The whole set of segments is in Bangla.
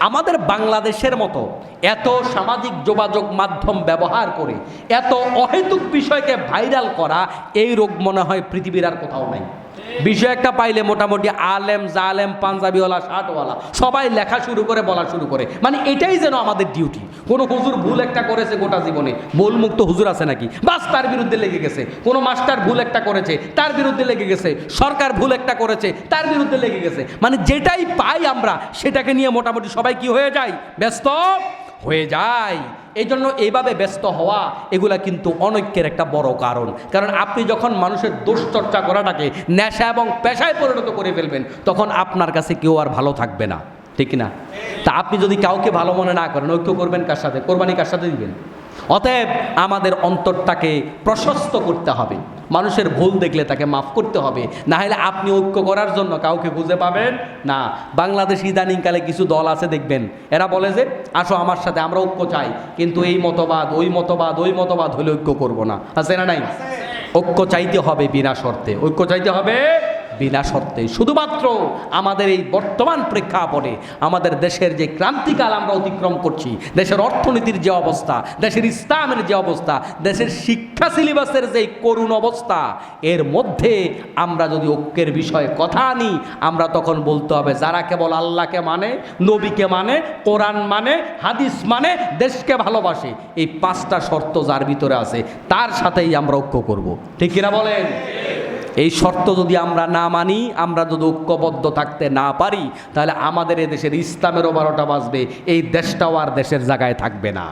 আমাদের বাংলাদেশের মতো এত সামাজিক যোগাযোগ মাধ্যম ব্যবহার করে, এত অহেতুক বিষয়কে ভাইরাল করা, এই রোগ মনে হয় পৃথিবীর আর কোথাও নাই। বিষয় একটা পাইলে মোটামুটি আলেম, জালেম, পাঞ্জাবিওয়ালা শার্টওয়ালা সবাই লেখা শুরু করে, বলা শুরু করে। মানে এটাই যেন আমাদের ডিউটি কোনো হুজুর ভুল একটা করেছে গোটা জীবনে, ভুল মুক্ত হুজুর আছে নাকি? বাস তার বিরুদ্ধে লেগে গেছে। কোনো মাস্টার ভুল একটা করেছে, তার বিরুদ্ধে লেগে গেছে। সরকার ভুল একটা করেছে, তার বিরুদ্ধে লেগে গেছে। মানে যেটাই পাই আমরা, সেটাকে নিয়ে মোটামুটি সবাই কি হয়ে যায়? ব্যস্ত। হয়ে যায়। এই জন্য এইভাবে ব্যস্ত হওয়া, এগুলা কিন্তু অনৈক্যের একটা বড় কারণ। কারণ আপনি যখন মানুষের দুশ্চর্চা করাটাকে নেশা এবং পেশায় পরিণত করে ফেলবেন, তখন আপনার কাছে কেউ আর ভালো থাকবে না। ঠিক না তা আপনি যদি কাউকে ভালো মনে না করেন, ঐক্য করবেন কার সাথে? কোরবানি কার সাথে দিবেন? অতএব আমাদের অন্তরটাকে প্রশস্ত করতে হবে। মানুষের ভুল দেখলে তাকে মাফ করতে হবে। না হলে আপনি ঐক্য করার জন্য কাউকে খুঁজে পাবেন না। বাংলাদেশ ইদানিংকালে কিছু দল আছে দেখবেন এরা বলে যে আসো আমার সাথে আমরা ঐক্য চাই। কিন্তু এই মতবাদ ওই মতবাদ ওই মতবাদ হলে ঐক্য করব না। আছে না নাই? ঐক্য চাইতে হবে বিনা শর্তে। ঐক্য চাইতে হবে বিনা শর্তে। শুধুমাত্র আমাদের এই বর্তমান প্রেক্ষাপটে আমাদের দেশের যে ক্রান্তিকাল আমরা অতিক্রম করছি, দেশের অর্থনীতির যে অবস্থা, দেশের ইসলামের যে অবস্থা, দেশের শিক্ষা সিলেবাসের যে করুণ অবস্থা, এর মধ্যে আমরা যদি ঐক্যের বিষয়ে কথা আনি, আমরা তখন বলতে হবে, যারা কেবল আল্লাহকে মানে নবীকে মানে কোরআন মানে হাদিস মানে দেশকে ভালোবাসে, এই পাঁচটা শর্ত যার ভিতরে আছে, তার সাথেই আমরা ঐক্য করব। ঠিক কিনা বলেন? এই শর্ত যদি আমরা না মানি, আমরা যদি ঐক্যবদ্ধ থাকতে না পারি, তাহলে আমাদের দেশের ইসলামেরও বারোটা বাজবে, এই দেশটাও আর দেশের জায়গায় থাকবে না।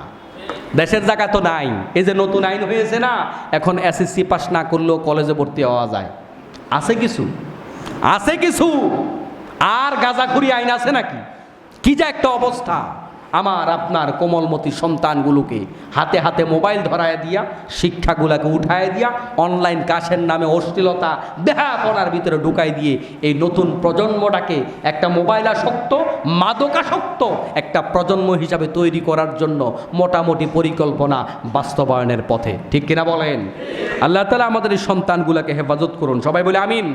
দেশের জায়গা তো নাই, এই যে নতুন আইন হয়েছে না, এখন এসএসসি পাস না করলেও কলেজে ভর্তি হওয়া যায়। আছে কিছু? আছে কিছু। আর গাঁজাখুরি আইন আছে নাকি? কি যে একটা অবস্থা। আমার আপনার কোমলমতি সন্তানগুলোকে হাতে হাতে মোবাইল ধরায় দিয়া, শিক্ষাগুলাকে উঠায় দিয়া, অনলাইন কাশের নামে অশ্লীলতা, দেহাপনার ভিতরে ঢুকাই দিয়ে এই নতুন প্রজন্মটাকে একটা মোবাইল আসক্ত মাদকাসক্ত একটা প্রজন্ম হিসাবে তৈরি করার জন্য মোটামুটি পরিকল্পনা বাস্তবায়নের পথে। ঠিক কিনা বলেন? আল্লাহ তালা আমাদের এই সন্তানগুলোকে হেফাজত করুন। সবাই বলে আমিন।